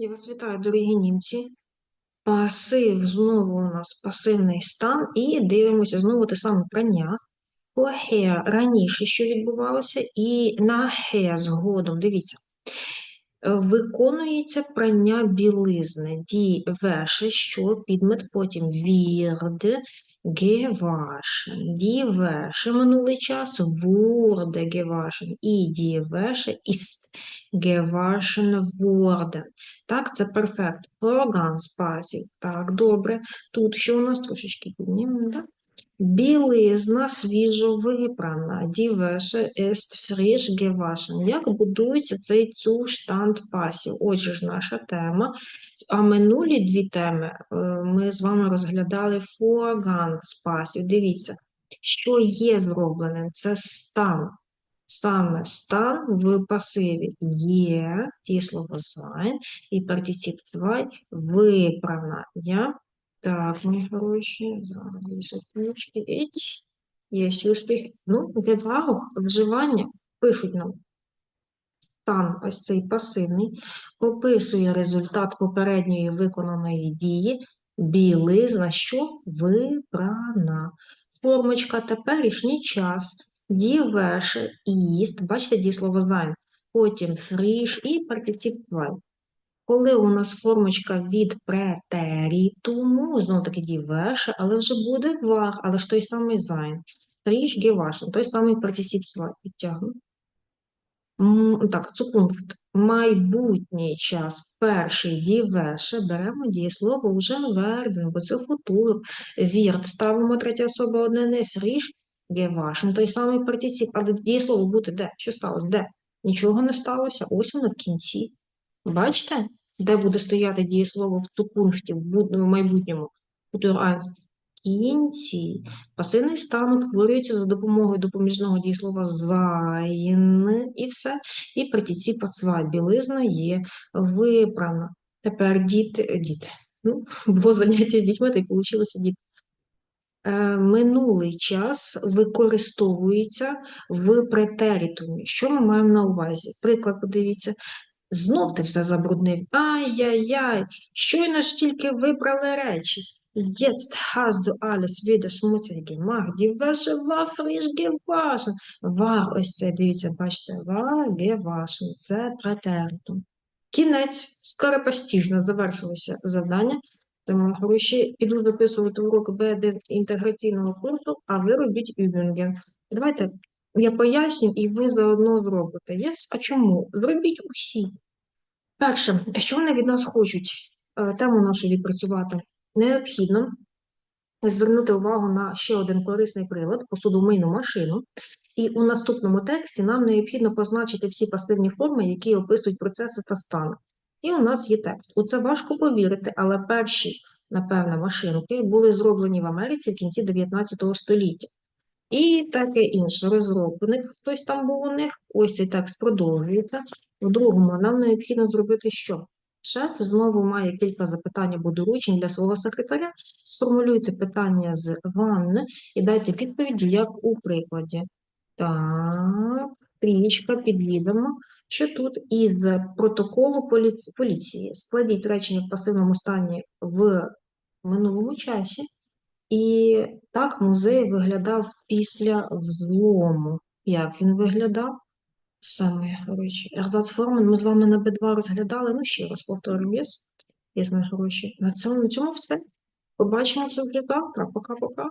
Я вас вітаю, дорогі німці. Пасив знову у нас пасивний стан, і дивимося знову те саме прання. Vorher – раніше, що відбувалося, і nachher – згодом. Дивіться. Виконується прання білизни. Die Wäsche, що підмет, потім wird gewaschen. Die Wäsche – минулий час, wurde gewaschen. І die Wäsche ist gewaschen worden. Так, це перфект. Vorgangsparty. Так, добре. Тут що у нас трошечки піднімемо, так? Білизна свіжо випрана. Die Wäsche ist frisch. Як будується цей Zustand пасів? Отже ж, наша тема. А минулі дві теми е, ми з вами розглядали Vorgangspасів. Дивіться, що є зробленим? Це стан. Саме стан в пасиві є, дієслово sein, і партицип 2 виправна. Я так, мої хороші, секундочки. Іть. Є успіх. Ну, Геваух, вживання, пишуть нам. Стан, ось цей пасивний, описує результат попередньої виконаної дії, білизна, що випрана. Формочка теперішній час, дівеше, іст, бачите дієслово sein, потім фріш і партицип 2. Коли у нас формочка від претерітуму, знову таки дівеше, але вже буде вар, але ж той самий sein. Фріш гевашен, той самий партисип слайд підтягну. Так, цукунфт. Майбутній час. Перший дівеше. Беремо дієслово вже вербін, бо це футур. Вірт. Ставимо третя особа одне не фріш гевашен, той самий партисип. Але дієслово буде де? Що сталося? Де? Нічого не сталося. Ось воно в кінці. Бачите, де буде стояти дієслово в цукунфті в майбутньому? 1. Кінці. Пасивний стан утворюється за допомогою допоміжного дієслова sein і все. І партицип zwei. Білизна є випрана. Тепер діти, діти. Ну, було заняття з дітьми, та й вийшло діти. Е, Минулий час використовується в претерітумі. Що ми маємо на увазі? Приклад, подивіться. Знов ти все забруднив. Ай-яй-яй, щойно ж тільки вибрали речі. Jetzt hast du alles wieder schmutzig gemacht. Die Wäsche war frisch gewaschen. War, ось це, дивіться, бачите, war gewaschen. Це претеритум. Кінець, скоропостіжно завершилося завдання. Тому, гроші, піду записувати урок БД інтеграційного курсу, а ви робіть übungen. Давайте я поясню, і ви заодно зробите. Yes? А чому? Зробіть усі. Перше, що вони від нас хочуть? Е, Тему нашу відпрацювати. Необхідно звернути увагу на ще один корисний прилад посудомийну машину. І у наступному тексті нам необхідно позначити всі пасивні форми, які описують процеси та стани. І у нас є текст. У це важко повірити, але перші, напевне, машинки були зроблені в Америці в кінці 19 століття. І таке інше. Розробник хтось там був у них. Ось цей текст продовжується. В другому нам необхідно зробити що? Шеф знову має кілька запитань або доручень для свого секретаря. Сформулюйте питання з ванни і дайте відповіді, як у прикладі. Так, трієчка, під'їдемо. Що тут із протоколу поліції? Складіть речення в пасивному стані в минулому часі. І так музей виглядав після взлому. Як він виглядав? Саме хороші. Ерзацформен ми з вами на Б2 розглядали. Ну, ще раз повторюю, є, Єс, мої гроші. На цьому, на цьому все. Побачимося вже завтра. Пока-пока.